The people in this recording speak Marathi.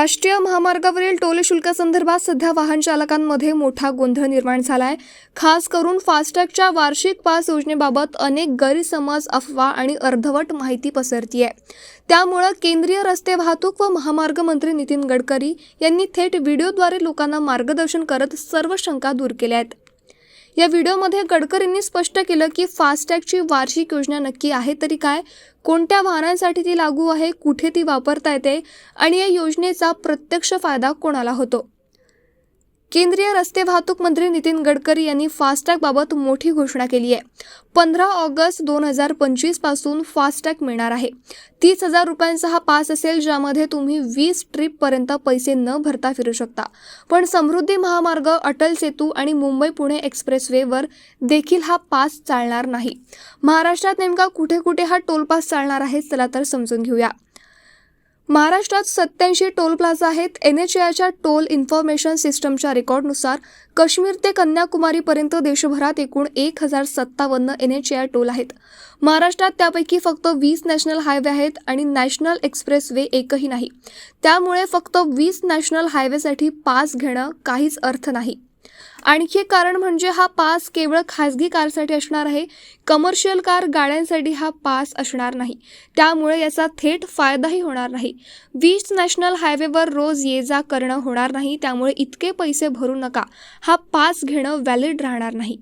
राष्ट्रीय महामार्गावरील टोल शुल्कासंदर्भात सध्या वाहन चालकांमध्ये मोठा गोंधळ निर्माण झाला आहे खास करून फास्टॅगच्या वार्षिक पास योजनेबाबत अनेक गैरसमज अफवा आणि अर्धवट माहिती पसरती आहे त्यामुळं केंद्रीय रस्ते वाहतूक व महामार्ग मंत्री नितीन गडकरी यांनी थेट व्हिडिओद्वारे लोकांना मार्गदर्शन करत सर्व शंका दूर केल्या आहेत या व्हिडिओमध्ये गडकरींनी स्पष्ट केलं की फास्टॅगची वार्षिक योजना नक्की आहे तरी काय? कोणत्या वाहनांसाठी ती लागू आहे? कुठे ती वापरता येते? आणि या योजनेचा प्रत्यक्ष फायदा कोणाला होतो? केंद्रीय रस्ते वाहतूक मंत्री नितीन गडकरी यांनी फास्टॅगबाबत मोठी घोषणा केली आहे. पंधरा ऑगस्ट दोन हजार पंचवीसपासून फास्टॅग मिळणार आहे. तीस हजार रुपयांचा हा पास असेल ज्यामध्ये तुम्ही वीस ट्रिपपर्यंत पैसे न भरता फिरू शकता. पण समृद्धी महामार्ग अटल सेतू आणि मुंबई पुणे एक्सप्रेसवेवर देखील हा पास चालणार नाही. महाराष्ट्रात नेमका कुठे कुठे हा टोल पास चालणार आहे चला तर समजून घेऊया. महाराष्ट्रात सत्याऐंशी टोल प्लाझा आहेत. एन एच एच्या टोल इन्फॉर्मेशन सिस्टमच्या रेकॉर्डनुसार काश्मीर ते कन्याकुमारीपर्यंत देशभरात एकूण एक हजार सत्तावन्न एन एच आय टोल आहेत. महाराष्ट्रात त्यापैकी फक्त वीस नॅशनल हायवे आहेत आणि नॅशनल एक्सप्रेस वे एकही नाही. त्यामुळे फक्त वीस नॅशनल हायवेसाठी पास घेणं काहीच अर्थ नाही. आणखी एक कारण म्हणजे हा पास केवळ खाजगी कारसाठी असणार आहे कमर्शियल कार गाड्यांसाठी हा पास असणार नाही. त्यामुळे याचा थेट फायदाही होणार नाही. वीस नॅशनल हायवेवर रोज ये जा करणं होणार नाही त्यामुळे इतके पैसे भरू नका. हा पास घेणं व्हॅलिड राहणार नाही.